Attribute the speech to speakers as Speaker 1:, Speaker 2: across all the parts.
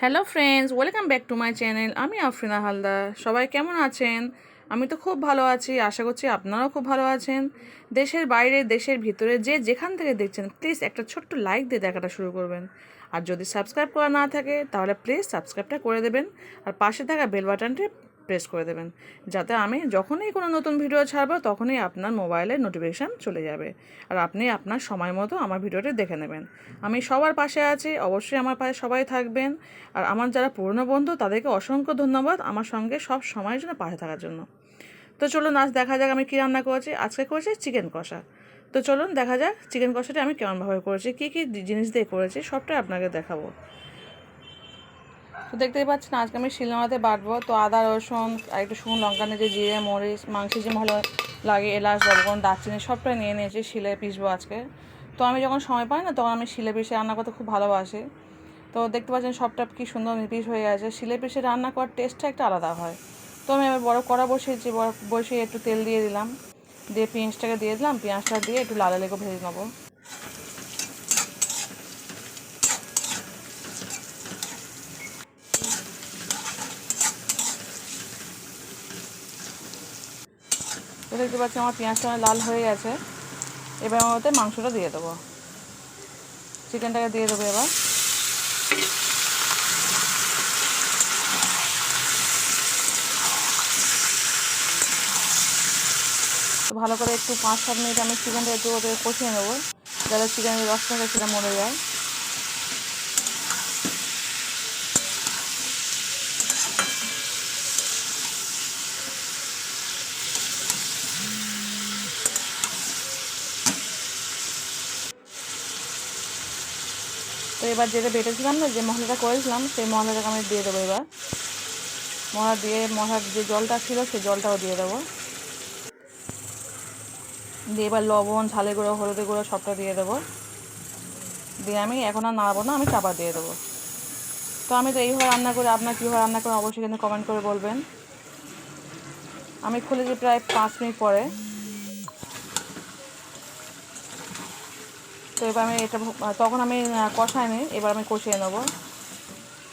Speaker 1: Hello friends welcome back to my channel আমি আফরিনা হালদার। সবাই কেমন আছেন? আমি তো খুব ভালো আছি। আশা করছি আপনারাও খুব ভালো আছেন। দেশের বাইরে, দেশের ভিতরে যে যেখান থেকে দেখছেন প্লিজ একটা ছোট্ট লাইক দিয়ে দেখাটা শুরু করবেন। আর যদি সাবস্ক্রাইব করা না থাকে, তাহলে প্লিজ সাবস্ক্রাইবটা করে দেবেন। আর পাশে থাকা বেল বাটনটি প্রেস করে দেবেন। যাতে আমি যখনই কোনো নতুন ভিডিও ছাড়বো, তখনই আপনার মোবাইলে নোটিফিকেশান চলে যাবে। আর আপনি আপনার সময় মতো আমার ভিডিওটি দেখে নেবেন। আমি সবার পাশে আছি, অবশ্যই আমার পাশে সবাই থাকবেন। আর আমার যারা পুরনো বন্ধু, তাদেরকে অসংখ্য ধন্যবাদ আমার সঙ্গে সব সময়ের জন্য পাশে থাকার জন্য। তো চলুন আজ দেখা যাক আমি কী রান্না করেছি। আজকে করেছি চিকেন কষা। তো চলুন দেখা যাক চিকেন কষাটি আমি কেমনভাবে করেছি, কী কী জিনিস দিয়ে করেছি, সবটাই আপনাকে দেখাবো। তো দেখতেই পাচ্ছেন, আজকে আমি শিলনোড়াতে বাটবো। তো আদা, রসুন, আর একটু শুকনো লঙ্কা নিয়েছি জিরে, মরিচ, মাংসে যে ভালো লাগে, এলাচ লবণ দারচিনি, সবটাই নিয়ে নিয়েছি, শিলে পিসবো আজকে। তো আমি যখন সময় পাই না, তখন আমি শিলে পিসে রান্না করতে খুব ভালোবাসি। তো দেখতে পাচ্ছেন, সবটা কি সুন্দর পিস হয়ে গেছে। শিলে পিসে রান্না করার টেস্টটা একটা আলাদা হয়। তো আমি এবার বড় কড়া বসিয়েছি বড় বসিয়ে একটু তেল দিয়ে দিলাম। দিয়ে পেঁয়াজটাকে দিয়ে দিলাম, পেঁয়াজটা দিয়ে একটু লাল লেগে ভেজে নেব। তো দেখতে পাচ্ছি আমার পেঁয়াজটা লাল হয়ে গেছে। এবার আমার ওতে মাংসটা দিয়ে দেবো। চিকেনটাকে দিয়ে দেবো এবার। ভালো করে একটু পাঁচ সাত মিনিট আমি চিকেনটা একটু ওতে কষিয়ে নেব। যাতে চিকেনের রসটা সেটা মরে যায়। তো এবার যেটা বেটেছিলাম না, যে মশলাটা করেছিলাম, সেই মশলাটাকে আমি দিয়ে দেবো এবার। মশলা দিয়ে, মশলার যে জলটা ছিল, সেই জলটাও দিয়ে দেবো। দিয়ে এবার লবণ, ঝালে গুঁড়ো, হলুদে গুঁড়ো সবটা দিয়ে দেবো। দিয়ে আমি এখন আর নাড়াবো না, আমি চাপা দিয়ে দেবো। তো আমি তো এইভাবে রান্না করে, আপনার কীভাবে রান্না করেন অবশ্যই কিন্তু কমেন্ট করে বলবেন। আমি খুলেছি প্রায় পাঁচ মিনিট পরে। তো এবার আমি এটা তখন আমি কষাইনি, এবার আমি কষিয়ে নেব।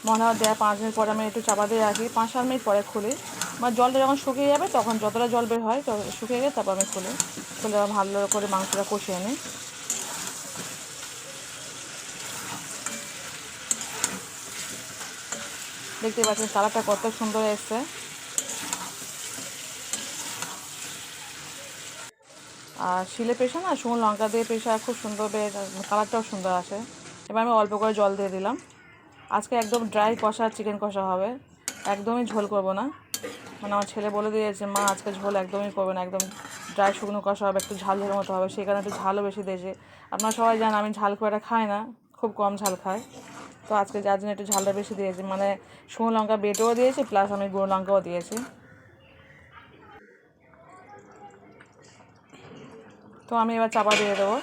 Speaker 1: মনে হয় দেওয়া পাঁচ মিনিট পরে আমি একটু চাপা দিয়ে রাখি, পাঁচ সাত মিনিট পরে খুলি। আমার জলটা যখন শুকিয়ে যাবে তখন যতটা জল বের হয় শুকিয়ে গেলে তারপর আমি খুলি। খুলে ভালো করে মাংসটা কষিয়ে নিই। দেখতে পাচ্ছেন, কালারটা কত সুন্দর এসছে। আর শিলে পেশা না, শুকনো লঙ্কা দিয়ে পেশা খুব সুন্দর কালারটাও সুন্দর আসে। এবার আমি অল্প করে জল দিয়ে দিলাম। আজকে একদম ড্রাই কষা চিকেন কষা হবে। একদমই ঝোল করব না। মানে আমার ছেলে বলে দিয়েছে, মা, আজকে ঝোল একদমই করবে না, একদম ড্রাই শুকনো কষা হবে, একটু ঝাল ঝালের মতো হবে। সেখানে একটু ঝালও বেশি দিয়েছে। আপনারা সবাই জানেন, আমি ঝাল খুব একটা খাই না, খুব কম ঝাল খাই। তো আজকে যার জন্য একটু ঝালটা বেশি দিয়েছি। মানে শুকনো লঙ্কা বেটেও দিয়েছি প্লাস আমি গুঁড়ো লঙ্কাও দিয়েছি। তো আমি এবার চাপা দিয়ে দেবো।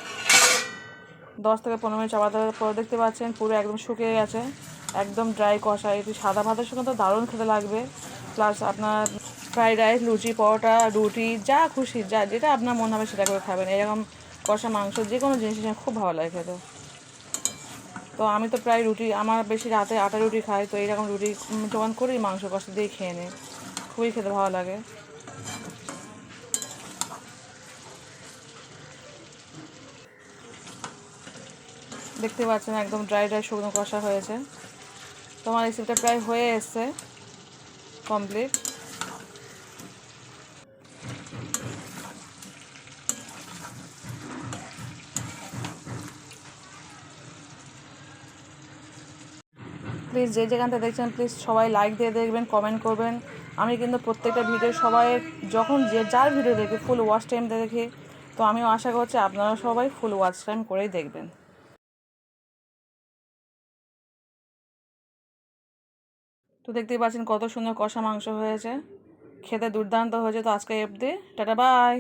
Speaker 1: দশ থেকে পনেরো মিনিট চাপা দেওয়ার পর দেখতে পাচ্ছেন পুরো একদম শুকিয়ে গেছে, একদম ড্রাই কষা। একটু সাদা ভাতের সঙ্গে তো দারুণ খেতে লাগবে। প্লাস আপনার ফ্রাইড রাইস লুচি, পরোটা, রুটি, যা খুশি, যা যেটা আপনার মনে হবে সেটা করে খাবেন। এরকম কষা মাংস যে কোনো জিনিস খুব ভালো লাগে খেতে। তো আমি তো প্রায় রুটি, আমার বেশি রাতে আটা রুটি খাই, তো এইরকম রুটি যখন করি মাংস কষা দিয়ে খেয়ে নিই। খুবই খেতে ভালো লাগে। দেখতে পাচ্ছেন একদম ড্রাই ড্রাই শুকনো কষা হয়েছে। তোমার রেসিপিটা প্রায় হয়ে এসছে কমপ্লিট প্লিজ যে যেখানটা দেখছেন প্লিজ সবাই লাইক দিয়ে দেখবেন কমেন্ট করবেন। আমি কিন্তু প্রত্যেকটা ভিডিও সবাই যখন যে যার ভিডিও দেখি ফুল ওয়াচ টাইম দেখি, তো আমিও আশা করছি আপনারা সবাই ফুল ওয়াচ টাইম করেই দেখবেন। তো দেখতেই পাচ্ছেন কত সুন্দর কষা মাংস হয়েছে। খেতে দুর্দান্ত হয়েছে তো আজকে এফ দিয়ে টাটা, বাই।